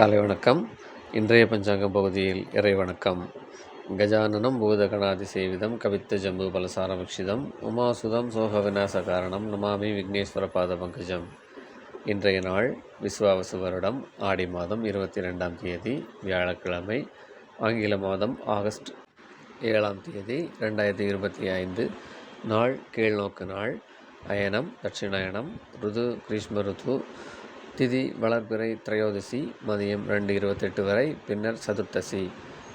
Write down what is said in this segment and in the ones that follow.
காலை வணக்கம். இன்றைய பஞ்சாங்கம் பகுதியில் இறை வணக்கம் கஜானனம் பூதகணாதி சேவிதம் கவித்த ஜம்பு பலசாரமிக்ஷிதம் உமாசுதம் சோக விநாச காரணம் நமாமி விக்னேஸ்வர பாத பங்கஜம். இன்றைய நாள் விஸ்வாவசு வருடம் ஆடி மாதம் இருபத்தி ரெண்டாம் தேதி வியாழக்கிழமை ஆங்கில மாதம் ஆகஸ்ட் ஏழாம் தேதி ரெண்டாயிரத்தி இருபத்தி ஐந்து. நாள் கீழ்நோக்கு நாள். அயனம் தட்சிணாயனம் ருது கிரீஷ்ம ருது திதி வளர்பிறை திரையோதசி மதியம் ரெண்டு இருபத்தெட்டு வரை பின்னர் சதுர்த்தசி.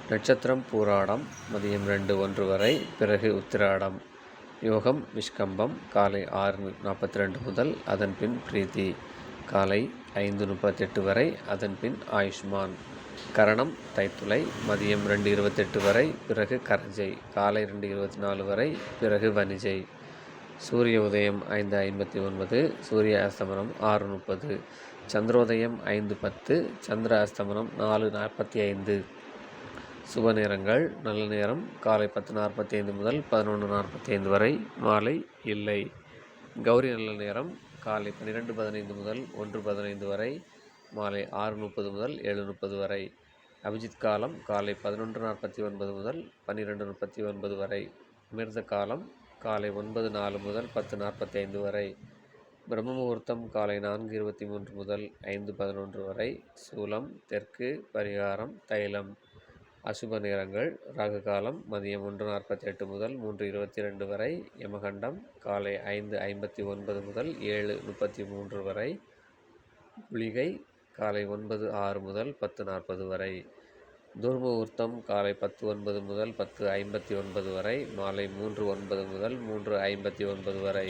நட்சத்திரம் பூராடம் மதியம் ரெண்டு ஒன்று வரை பிறகு உத்திராடம். யோகம் விஷ்கம்பம் காலை ஆறு நாற்பத்தி ரெண்டு முதல் அதன் பின் பிரீத்தி. காலை ஐந்து முப்பத்தெட்டு வரை அதன் பின் ஆயுஷ்மான். கரணம் தைத்துளை மதியம் ரெண்டு இருபத்தெட்டு வரை பிறகு கரஞ்சை. காலை ரெண்டு இருபத்தி நாலு வரை பிறகு வனிஜை சூரிய உதயம் ஐந்து ஐம்பத்தி ஒன்பது சூரிய அஸ்தமனம் ஆறு முப்பது சந்திரோதயம் ஐந்து பத்து சந்திர அஸ்தமனம் நாலு நாற்பத்தி ஐந்து. சுப நேரங்கள் நல்ல நேரம் காலை பத்து நாற்பத்தி ஐந்து முதல் பதினொன்று நாற்பத்தி ஐந்து வரை மாலை இல்லை. கௌரி நல்ல நேரம் காலை பன்னிரெண்டு பதினைந்து முதல் ஒன்று பதினைந்து வரை மாலை ஆறு முப்பது முதல் ஏழு முப்பது வரை. அபிஜித் காலம் காலை பதினொன்று நாற்பத்தி ஒன்பது முதல் பன்னிரெண்டு முப்பத்தி ஒன்பது வரை. அமிர்த காலம் காலை ஒன்பது நாலு முதல் பத்து நாற்பத்தி ஐந்து வரை பிரம்ம முகூர்த்தம் காலை நான்கு இருபத்தி மூன்று முதல் ஐந்து பதினொன்று வரை சூலம் தெற்கு பரிகாரம் தைலம் அசுப நேரங்கள் ராகு காலம் மதியம் ஒன்று நாற்பத்தி எட்டு முதல் மூன்று இருபத்தி ரெண்டு வரை யமகண்டம் காலை ஐந்து ஐம்பத்தி ஒன்பது முதல் ஏழு முப்பத்தி மூன்று வரை குளிகை காலை ஒன்பது ஆறு முதல் பத்து நாற்பது வரை. துர்முகூர்த்தம் காலை பத்து ஒன்பது முதல் பத்து ஐம்பத்தி ஒன்பது வரை மாலை மூன்று ஒன்பது முதல் மூன்று ஐம்பத்தி ஒன்பது வரை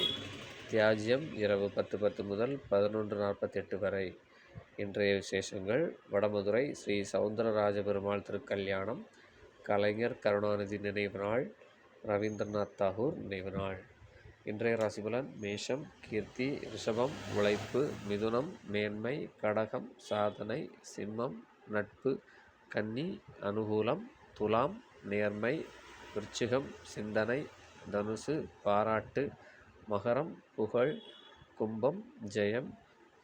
தியாஜ்யம் இரவு பத்து பத்து முதல் பதினொன்று நாற்பத்தெட்டு வரை. இன்றைய விசேஷங்கள் வடமதுரை ஸ்ரீ சவுந்தரராஜ பெருமாள் திருக்கல்யாணம் கலைஞர் கருணாநிதி நினைவு நாள் ரவீந்திரநாத் தாகூர் நினைவு நாள். இன்றைய ராசிபலன் மேஷம் கீர்த்தி ரிஷபம் உழைப்பு மிதுனம் மேன்மை கடகம் சாதனை சிம்மம் நட்பு கன்னி அனுகூலம் துலாம் நேர்மை விருச்சிகம் சிந்தனை தனுசு பாராட்டு மகரம் புகழ் கும்பம் ஜெயம்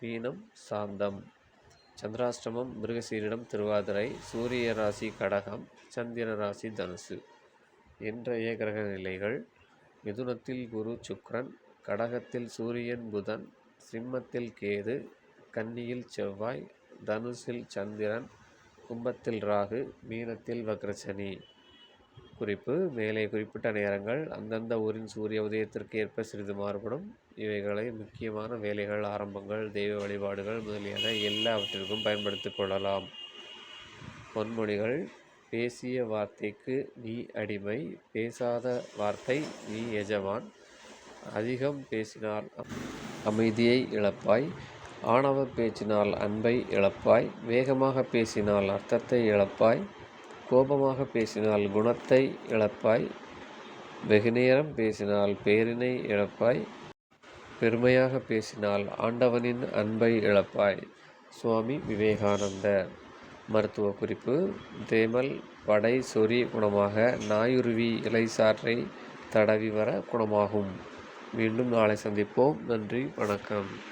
மீனம் சாந்தம். சந்திராஷ்டமம் மிருகசீரிடம் திருவாதிரை சூரிய ராசி கடகம் சந்திர ராசி தனுசு. இன்றைய கிரக நிலைகள் மிதுனத்தில் குரு சுக்ரன் கடகத்தில் சூரியன் புதன் சிம்மத்தில் கேது கன்னியில் செவ்வாய் தனுசில் சந்திரன் கும்பத்தில் ராகு மீனத்தில் வக்ரசனி. குறிப்பு மேலே குறிப்பிட்ட நேரங்கள் அந்தந்த ஊரின் சூரிய உதயத்திற்கு ஏற்ப சிறிது மாறுபடும். இவைகளை முக்கியமான வேலைகள் ஆரம்பங்கள் தெய்வ வழிபாடுகள் முதலியன எல்லாவற்றிற்கும் பயன்படுத்திக் கொள்ளலாம். பொன்மொழிகள் பேசிய வார்த்தைக்கு நீ அடிமை பேசாத வார்த்தை நீ எஜமான். அதிகம் பேசினால் அமைதியை இழப்பாய். ஆணவ பேச்சினால் அன்பை இழப்பாய் வேகமாக பேசினால் அர்த்தத்தை இழப்பாய் கோபமாக பேசினால் குணத்தை இழப்பாய் வெகுநேரம் பேசினால் பேரினை இழப்பாய் பெருமையாக பேசினால் ஆண்டவனின் அன்பை இழப்பாய். சுவாமி விவேகானந்தர் மருத்துவ குறிப்பு தேமல் படை சொறி குணமாக நாயுருவி இலை சாற்றை தடவி வர குணமாகும். மீண்டும் நாளை சந்திப்போம். நன்றி வணக்கம்.